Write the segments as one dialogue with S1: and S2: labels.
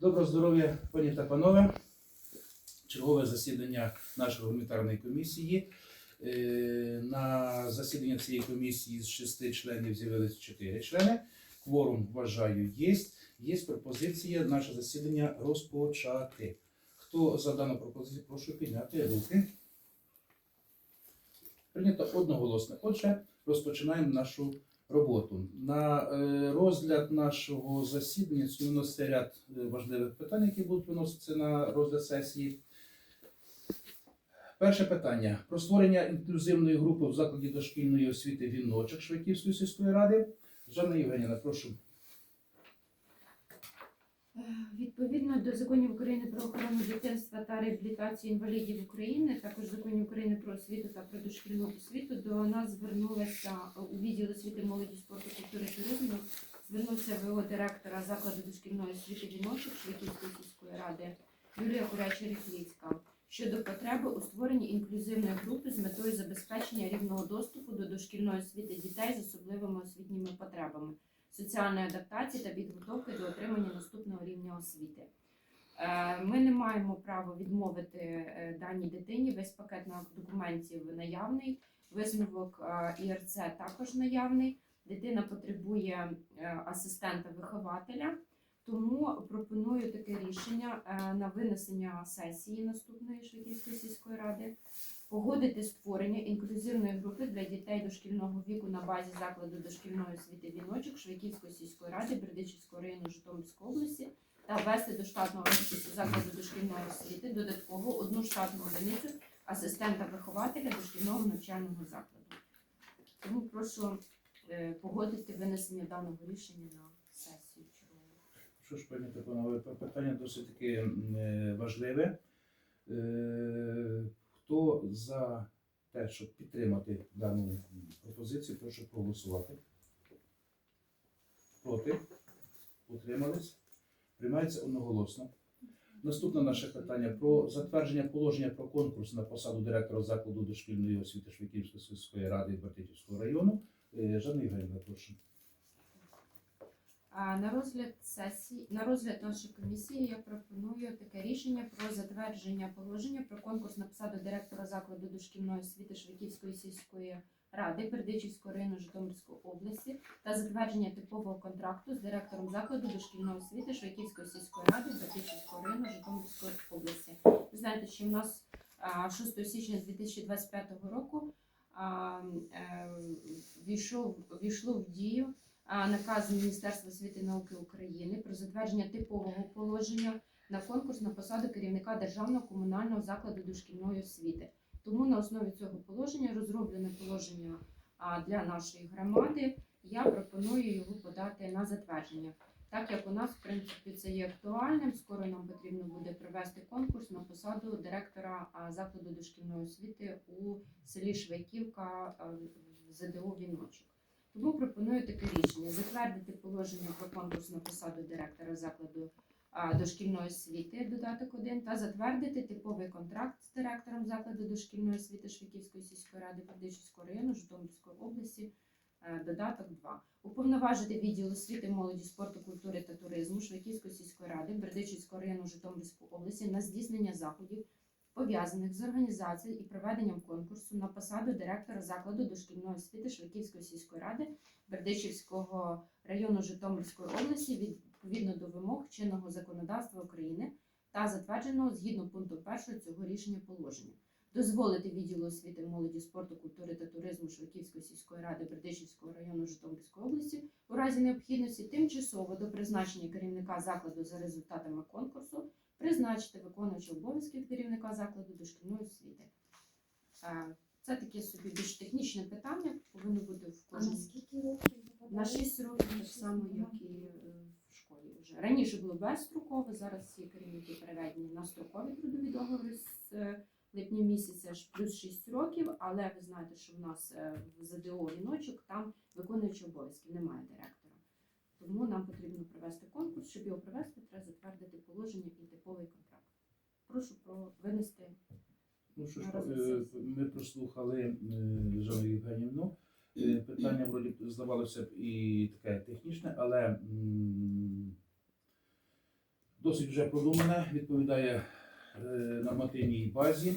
S1: Доброго здоров'я, пані та панове. Чергове засідання нашої гуманітарної комісії. Е, На засідання цієї комісії з шести членів з'явилися чотири члени. Кворум, вважаю, є. Є пропозиція наше засідання розпочати. Хто за дану пропозицію, прошу підняти руки. Прийнято одноголосно. Отже, розпочинаємо нашу роботу. На е, розгляд нашого засідання сьогодні ряд е, важливих питань, які будуть виноситися на розгляд сесії. Перше питання про створення інклюзивної групи в закладі дошкільної освіти віночок Швидківської сільської ради. Жанна Євгенівна, прошу.
S2: Відповідно до законів України про охорону дитинства та реабілітацію інвалідів України, також законів України про освіту та про дошкільну освіту, до нас звернулася у відділ освіти молоді, спорту, культури туризму. Звернувся ВО директора закладу дошкільної освіти віночок Швидківської сільської ради Юлія Куряча Ріхліцька щодо потреби у створенні інклюзивної групи з метою забезпечення рівного доступу до дошкільної освіти дітей з особливими освітніми потребами соціальної адаптації та підготовки до отримання наступного рівня освіти. Е, Ми не маємо права відмовити е, даній дитині. Весь пакет документів наявний, висновок е, ІРЦ також наявний. Дитина потребує е, асистента вихователя, тому пропоную таке рішення на винесення сесії наступної Швидківської сільської ради погодити створення інклюзивної групи для дітей дошкільного віку на базі закладу дошкільної освіти віночок Швейківської сільської ради Бердичівського району Житомирської області та ввести до штатного закладу дошкільної освіти додатково одну штатну одиницю асистента вихователя дошкільного навчального закладу. Тому прошу е, погодити винесення даного рішення на сесію.
S1: Що ж, пані та панове, питання досить таки е, важливе. Хто за те, щоб підтримати дану пропозицію, прошу проголосувати. Проти? Утримались? Приймається одноголосно. Наступне наше питання про затвердження положення про конкурс на посаду директора закладу дошкільної освіти Швидківської сільської ради Бертичівського району. Е, Жанна Євгенівна, прошу.
S2: На розгляд сесії на розгляд нашої комісії я пропоную таке рішення про затвердження положення про конкурс на посаду директора закладу дошкільної освіти Швидківської сільської ради Бердичівського району Житомирської області та затвердження типового контракту з директором закладу дошкільної освіти Швидківської сільської ради Бердичівського району Житомирської області. Ви знаєте, що в нас а, 6 січня 2025 року е, війшов війшло в дію наказ Міністерства освіти і науки України про затвердження типового положення на конкурс на посаду керівника державного комунального закладу дошкільної освіти. Тому на основі цього положення розроблене положення для нашої громади. Я пропоную його подати на затвердження. Так як у нас, в принципі, це є актуальним, скоро нам потрібно буде провести конкурс на посаду директора закладу дошкільної освіти у селі Швайківка ЗДО Віночок. Тому пропоную таке рішення: затвердити положення про конкурс на посаду директора закладу дошкільної освіти, додаток 1, та затвердити типовий контракт з директором закладу дошкільної освіти Швидківської сільської ради Бердичівського району Житомирської області, е, додаток 2. Уповноважити відділ освіти, молоді, спорту, культури та туризму Швидківської сільської ради Бердичівського району Житомирської області на здійснення заходів, пов'язаних з організацією і проведенням конкурсу на посаду директора закладу дошкільної освіти Швидківської сільської ради Бердичівського району Житомирської області відповідно до вимог чинного законодавства України та затвердженого згідно пункту 1 цього рішення положення. Дозволити відділу освіти, молоді, спорту, культури та туризму Швидківської сільської ради Бердичівського району Житомирської області у разі необхідності тимчасово до призначення керівника закладу за результатами конкурсу призначити виконуючого обов'язків керівника закладу дошкільної освіти. Е, Це таке собі більш технічне питання, повинно бути в кожному.
S3: скільки років?
S2: На 6 років так само, як і е, в школі вже. Раніше було безстрокове, зараз всі керівники переведені на строкові трудові договори з е, липня місяця ж плюс 6 років, але ви знаєте, що в нас е, в ЗДО віночок там виконуючий обов'язків, немає директора. Тому нам потрібно провести конкурс. Щоб його провести, треба затвердити положення і типовий контракт. Прошу про винести
S1: Ну що ж, е, ми прослухали е, Жанну Євгенівну. Е, Питання вроді здавалося б і таке технічне, але досить вже продумане, відповідає е, нормативній базі.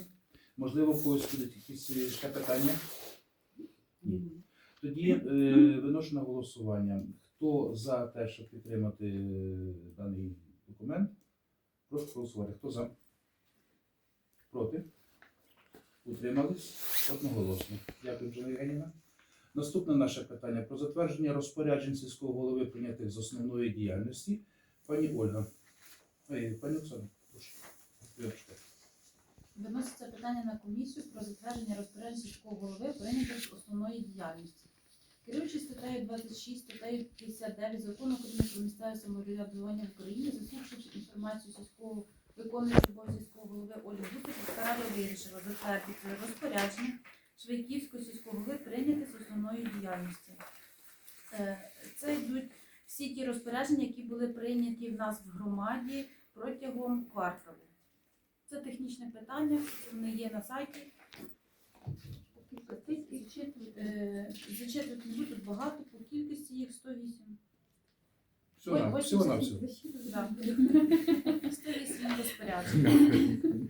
S1: Можливо, в когось будуть якісь е, ще питання. Ні. Тоді е, виношу на голосування. Хто за те, щоб підтримати е, даний документ? Прошу голосувати. Хто за? Проти? Утримались? Одноголосно. Дякую, Джана Євгенівна. Наступне наше питання про затвердження розпоряджень сільського голови прийнятих з основної діяльності. Пані Ольга. Пані Оксана,
S3: Виноситься питання на комісію про затвердження розпоряджень сільського голови прийнятих основної діяльності. Керуючи статтею 26, статтею 59 закону України про місцеве самоврядування в Україні, заслухавши інформацію сільського виконуючого сільського голови Гусик, міська рада вирішила затвердити розпорядження Швейківського сільського голови прийняти з основної діяльності. Е, Це йдуть всі ті розпорядження, які були прийняті в нас в громаді протягом кварталу. Технічне питання, вони є на сайті. Зачитувати, е, не тут багато, по кількості їх 108.
S1: Всього на
S3: Ой,
S1: всього на
S3: 80.
S1: всього.
S3: Да. 108 розпоряджень.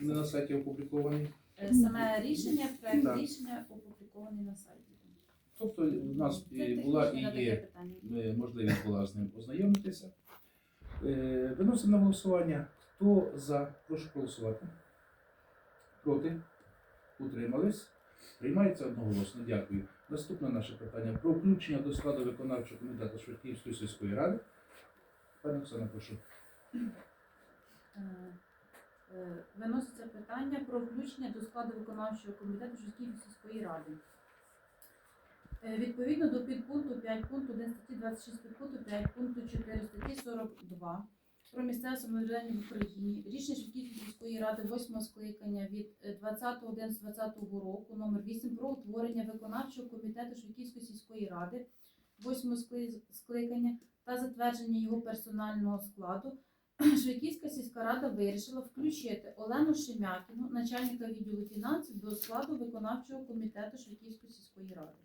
S1: Не на сайті опублікований.
S3: Е, Саме рішення, проект
S1: Так.
S3: рішення опублікований на сайті.
S1: Тобто в нас
S3: Це
S1: була і є
S3: питання.
S1: е, можливість була з ним ознайомитися. Е, Виносимо на голосування. Хто за? Прошу голосувати. Проти? Утримались? Приймається одноголосно. Дякую. Наступне наше питання про включення до складу виконавчого комітету Швидківської сільської ради. Пані Оксана, прошу.
S3: Е, е, Виноситься питання про включення до складу виконавчого комітету Житківської сільської ради. Е, Відповідно до підпункту 5 пункту 1 статті 26 підпункту 5 пункту 4 статті 42 про місцеве самоврядування в Україні рішення Шевківської сільської ради 8 скликання від е, 20.11.2020 року номер 8 про утворення виконавчого комітету Шевківської сільської ради 8 скликання та затвердження його персонального складу Швейківська сільська рада вирішила включити Олену Шемякіну, начальника відділу фінансів, до складу виконавчого комітету Швейківської сільської ради.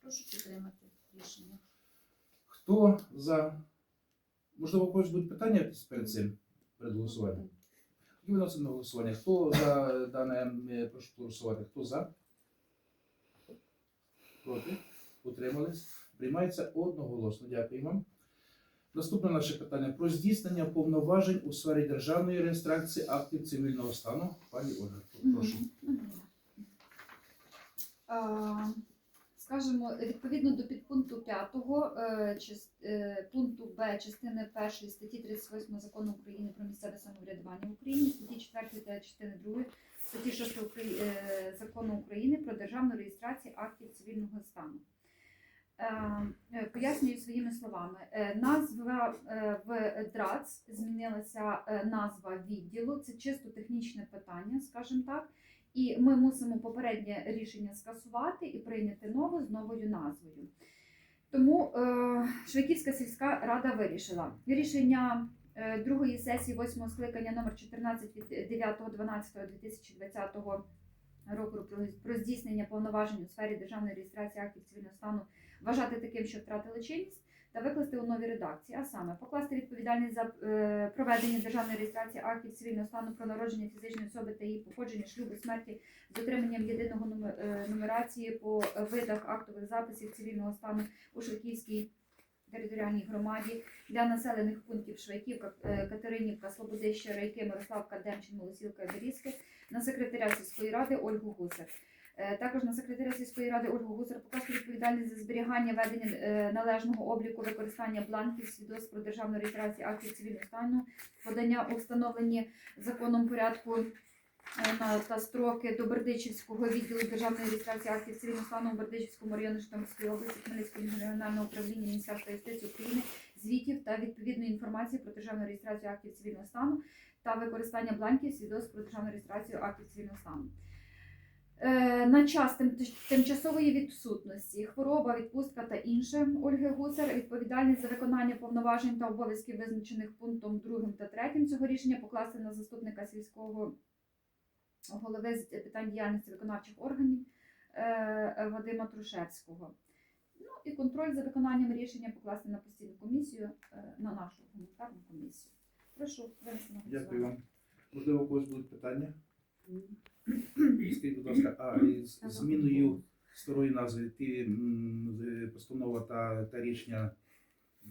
S3: Прошу підтримати рішення.
S1: Хто за? Можливо, у когось будуть питання перед цим, перед голосуванням? Тоді виносимо на голосування. Хто за дане, е, прошу голосувати. Хто за? Проти? Утримались? Приймається одноголосно. Дякую вам. Наступне наше питання про здійснення повноважень у сфері державної реєстрації актів цивільного стану. Пані Ольга, прошу.
S4: А, Скажімо, відповідно до підпункту 5 е, е, пункту Б частини 1 статті 38 закону України про місцеве самоврядування в Україні, статті 4 та частини 2 статті 6 е, закону України про державну реєстрацію актів цивільного стану. Пояснюю своїми словами. Назва в ДРАЦ змінилася назва відділу. Це чисто технічне питання, скажімо так. І ми мусимо попереднє рішення скасувати і прийняти нове з новою назвою. Тому е, Швейківська сільська рада вирішила рішення е, другої сесії восьмого скликання номер 14 від 9.12.2020 року про, про здійснення повноважень у сфері державної реєстрації актів цивільного стану вважати таким, що втратили чинність, та викласти у новій редакції, а саме покласти відповідальність за е, проведення державної реєстрації актів цивільного стану про народження фізичної особи та її походження, шлюбу, смерті з дотриманням єдиного е, нумерації по видах актових записів цивільного стану у Швейківській територіальній громаді для населених пунктів Швейківка, е, Катеринівка, Слободище, Райки, Мирославка, Демчин, Молосілка і Берізки на секретаря сільської ради Ольгу Гусар. Е, Також на секретаря сільської ради Ольгу Гусар покласти відповідальність за зберігання ведення е, належного обліку використання бланків свідоцтв про державну реєстрацію актів цивільного стану, подання у встановлені законом порядку е, та строки до Бердичівського відділу державної реєстрації актів цивільного стану у Бердичівському районі Житомирської області Хмельницького регіонального управління Міністерства юстиції України звітів та відповідної інформації про державну реєстрацію актів цивільного стану та використання бланків свідоцтв про державну реєстрацію актів цивільного стану. Е, На час тимчасової відсутності, хвороба, відпустка та інше Ольги Гусар відповідальність за виконання повноважень та обов'язків, визначених пунктом 2 та 3 цього рішення, покласти на заступника сільського голови з питань діяльності виконавчих органів е, Вадима Трушевського. Ну і контроль за виконанням рішення покласти на постійну комісію, е, на нашу гуманітарну комісію. Прошу винести на
S1: Дякую вам. Можливо, у когось будуть питання? Скажіть, будь ласка, а із зміною старої назви м, постанова та, та рішення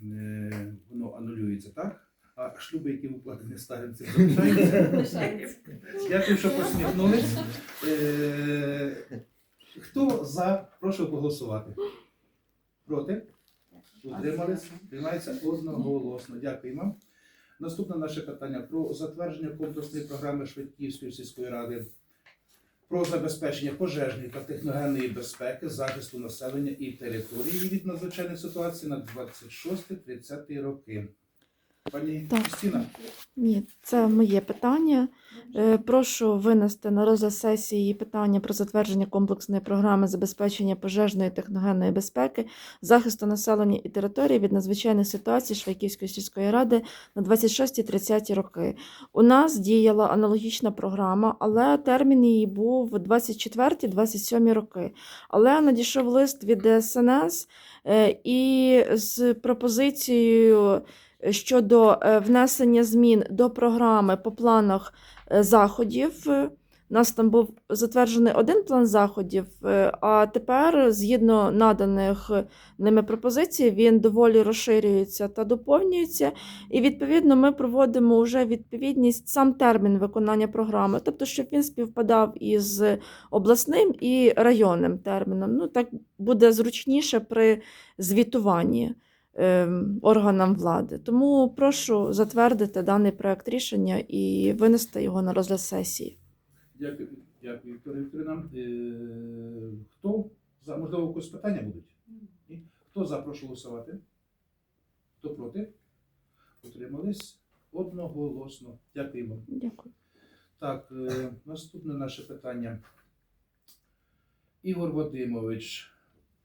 S1: е, воно анулюється, так? А шлюби, які укладені старим, цим залишаються?
S2: Лишається.
S1: Дякую, що посміхнулись. Е, Хто за? Прошу проголосувати. Проти? Утримались? Приймається одноголосно. Дякуємо. Наступне наше питання про затвердження комплексної програми Швидківської сільської ради про забезпечення пожежної та техногенної безпеки, захисту населення і території від надзвичайних ситуацій на 26-30 роки. Пані
S5: Так.
S1: Кристина,
S5: Ні, це моє питання. Е, Прошу винести на розгляд сесії питання про затвердження комплексної програми забезпечення пожежної техногенної безпеки, захисту населення і території від надзвичайних ситуацій Швайківської сільської ради на 26-30 роки. У нас діяла аналогічна програма, але термін її був 24-27 роки. Але надійшов лист від ДСНС е, і з пропозицією щодо е, внесення змін до програми по планах е, заходів. Е, У нас там був затверджений один план заходів, а тепер, згідно наданих ними пропозицій, він доволі розширюється та доповнюється. І відповідно ми проводимо вже відповідність сам термін виконання програми, тобто, щоб він співпадав із обласним і районним терміном. Ну так буде зручніше при звітуванні органам влади. Тому прошу затвердити даний проект рішення і винести його на розгляд сесії.
S1: дякую, дякую, Вікторія Вікторівна. Е, Хто за? Можливо, у когось питання будуть? Ні? Хто за? Прошу голосувати. Хто проти? Утримались? Одноголосно. Дякуємо.
S5: Дякую.
S1: Так, е, наступне наше питання. Ігор Вадимович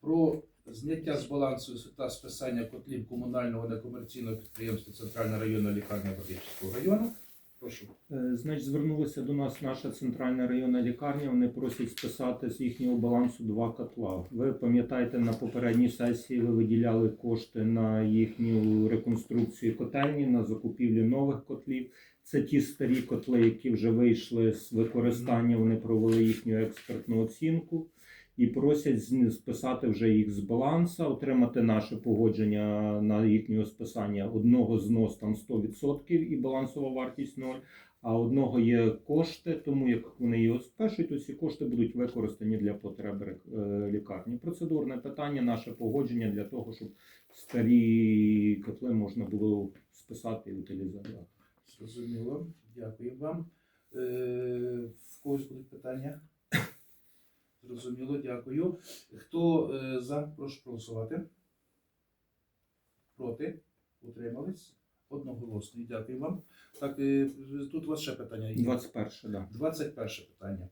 S1: про зняття з балансу та списання котлів комунального некомерційного підприємства Центральна районна лікарня Вадичівського району. Прошу.
S6: Е, Значить, звернулася до нас наша центральна районна лікарня. Вони просять списати з їхнього балансу два котла. Ви пам'ятаєте, на попередній сесії ви виділяли кошти на їхню реконструкцію котельні, на закупівлю нових котлів. Це ті старі котли, які вже вийшли з використання. Вони провели їхню експертну оцінку і просять списати вже їх з баланса, отримати наше погодження на їхнє списання. Одного знос там 100% і балансова вартість 0, а одного є кошти, тому як вони його спишуть, то ці кошти будуть використані для потреб е, лікарні. Процедурне питання, наше погодження для того, щоб старі котли можна було списати і утилізувати.
S1: Зрозуміло. Дякую вам. Е, В когось будуть питання? Зрозуміло, дякую. Хто е, за? Прошу проголосувати. Проти? Утримались? Одноголосно. Дякую вам. Так, е, тут у вас ще питання є.
S6: 21, да.
S1: 21 питання.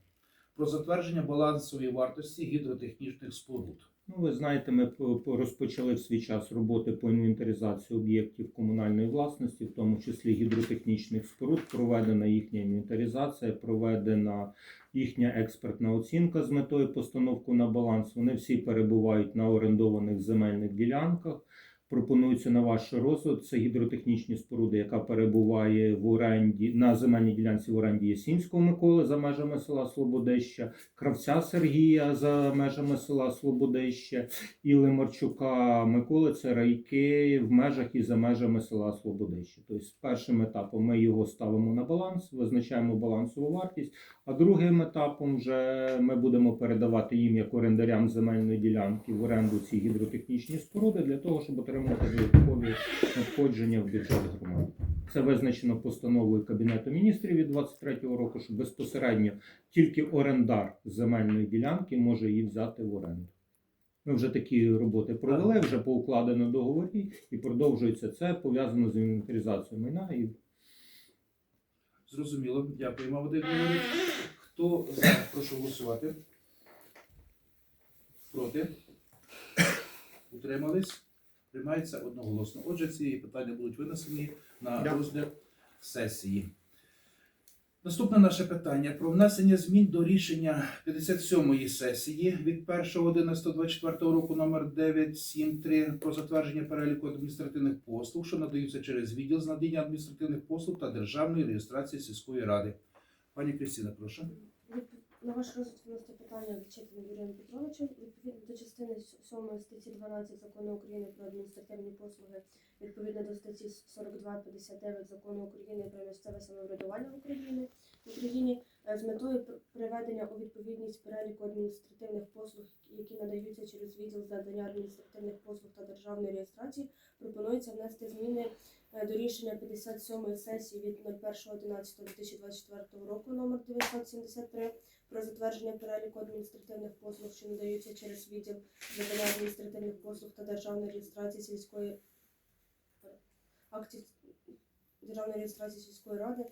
S1: Про затвердження балансової вартості гідротехнічних споруд.
S6: Ну, ви знаєте, ми по- по- розпочали в свій час роботи по інвентаризації об'єктів комунальної власності, в тому числі гідротехнічних споруд. Проведена їхня інвентаризація, проведена їхня експертна оцінка з метою постановки на баланс. Вони всі перебувають на орендованих земельних ділянках. Пропонується на ваш розсуд. Це гідротехнічні споруди, яка перебуває в оренді на земельній ділянці в оренді Ясінського Миколи за межами села Слободища, Кравця Сергія за межами села Слободище і Лимарчука Миколи це райки в межах і за межами села Слободище. Тобто, першим етапом ми його ставимо на баланс, визначаємо балансову вартість. А другим етапом вже ми будемо передавати їм як орендарям земельної ділянки в оренду ці гідротехнічні споруди для того, щоб отримати додаткові надходження в бюджет громади. Це визначено постановою Кабінету міністрів від 23-го року, що безпосередньо тільки орендар земельної ділянки може її взяти в оренду. Ми вже такі роботи провели, вже поукладено договорі і продовжується це пов'язано з інвентаризацією майна і
S1: Зрозуміло. Дякуємо, Вадим Ігорович. Хто за? Прошу голосувати. Проти? Утримались? Приймається одноголосно. Отже, ці питання будуть винесені на розгляд сесії. Наступне наше питання про внесення змін до рішення 57-ї сесії від 1.11.24 року номер 973 про затвердження переліку адміністративних послуг, що надаються через відділ з надання адміністративних послуг та державної реєстрації сільської ради. Пані Кристина, прошу.
S7: На ваш розгляд внести питання Четиним Юрієм Петровичем. Відповідно до частини 7 статті 12 Закону України про адміністративні послуги, відповідно до статті 42-59 Закону України про місцеве самоврядування в Україні, Україні е, з метою приведення у відповідність переліку адміністративних послуг, які надаються через відділ з надання адміністративних послуг та державної реєстрації, пропонується внести зміни е, до рішення 57 сесії від 01.11.2024 року номер 973 про затвердження переліку адміністративних послуг, що надаються через відділ надання адміністративних послуг та державної реєстрації сільської актів державної реєстрації сільської ради,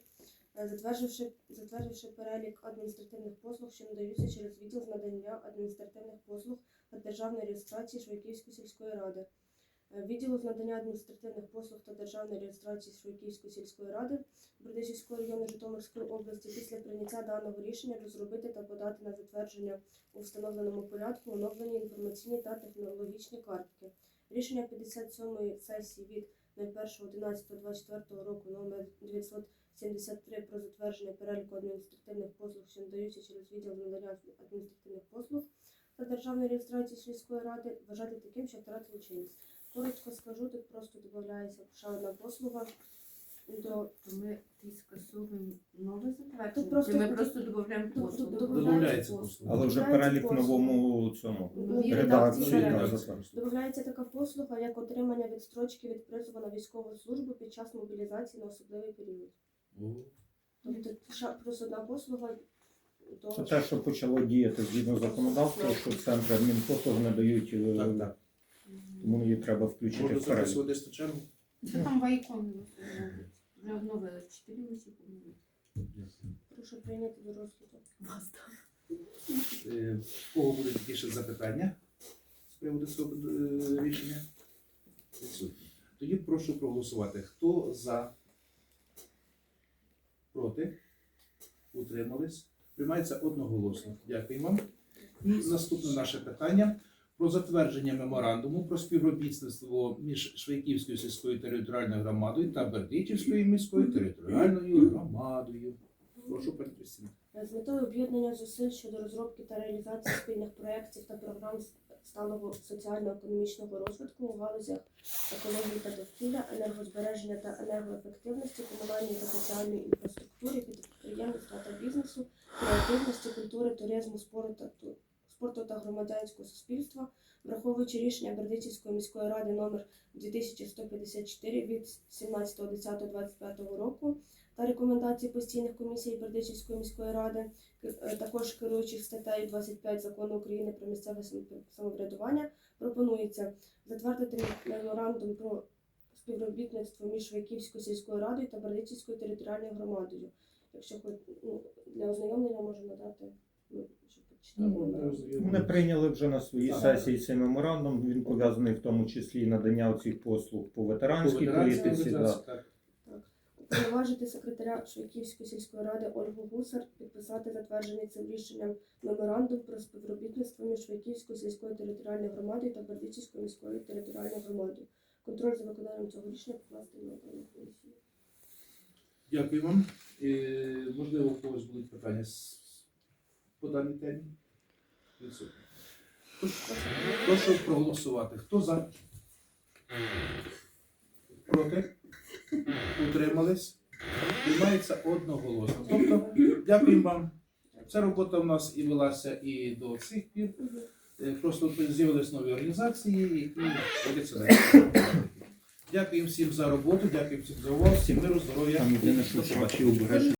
S7: затвердивши, затвердивши перелік адміністративних послуг, що надаються через відділ з надання адміністративних послуг та державної реєстрації Швейківської сільської ради. Е, Відділу з надання адміністративних послуг та державної реєстрації Швейківської сільської ради Бердичівського району Житомирської області після прийняття даного рішення розробити та подати на затвердження у встановленому порядку оновлені інформаційні та технологічні картки. Рішення 57-ї сесії від 01.11.24 року номер 973 про затвердження переліку адміністративних послуг, що надаються через відділ надання адміністративних послуг та державної реєстрації сільської ради, вважати таким, що втратило чинність. Коротко скажу, тут просто додається ще одна послуга до
S2: То ми ти скасовуємо нове
S7: Тут просто
S2: чи ми просто додаємо послугу?
S1: Додається
S7: послуга.
S6: Але вже перелік новому цьому редакції.
S7: Додається така послуга, як отримання відстрочки від призову на військову службу під час мобілізації на особливий період. Тобто ще плюс одна послуга до
S6: Це те, що почало діяти згідно законодавства, що центри адмінпослуг надають, е,
S1: Так, так.
S6: тому її треба включити
S1: Можна
S6: в перелік.
S1: записувати з чергу?
S2: Це там вайкон вже обновили, чотири осіб обновили.
S7: прошу прийняти до розгляду.
S2: Вас там.
S1: Е, В кого будуть такі ще запитання з приводу цього е, рішення? Відсутні. Тоді прошу проголосувати. Хто за? Проти? Утримались? Приймається одноголосно. Дякую вам. І наступне наше питання про затвердження меморандуму про співробітництво між Швейківською сільською територіальною громадою та Бердичівською міською територіальною громадою. Прошу пані
S7: З метою об'єднання зусиль щодо розробки та реалізації спільних проєктів та програм сталого соціально-економічного розвитку у галузях екології та довкілля, енергозбереження та енергоефективності, комунальної та соціальної інфраструктури, підприємництва та бізнесу, креативності, культури, туризму, спорту та, спорту та громадянського суспільства, враховуючи рішення Бердичівської міської ради номер 2154 від 17.10.25 року та рекомендації постійних комісій Бердичівської міської ради, к- е, також керуючих статтею 25 закону України про місцеве самоврядування, пропонується затвердити меморандум про співробітництво між Швейківською сільською радою та Бердичівською територіальною громадою. Якщо хоч ну, для ознайомлення можу надати, ну, меморандум.
S6: Вони прийняли вже на своїй сесії цей меморандум. Він пов'язаний в тому числі і надання цих послуг по ветеранській політиці. Да.
S7: Уповноважити секретаря Швейківської сільської ради Ольгу Гусар підписати затверджений цим рішенням меморандум про співробітництво між Швейківською сільською територіальною громадою та Бердичівською міською територіальною громадою. Контроль за виконанням цього рішення покласти на окрему комісію.
S1: Дякую вам. Е, можливо, у когось будуть питання з- по даній темі? Відсутні. Прошу проголосувати. Хто за? Проти? Утримались? Приймається одноголосно. Тобто, дякуємо вам. Ця робота в нас і велася і до цих пір. Е, Просто з'явились нові організації, які вводяться далі. Дякую всім за роботу, дякую всім за увагу, всім миру, здоров'я.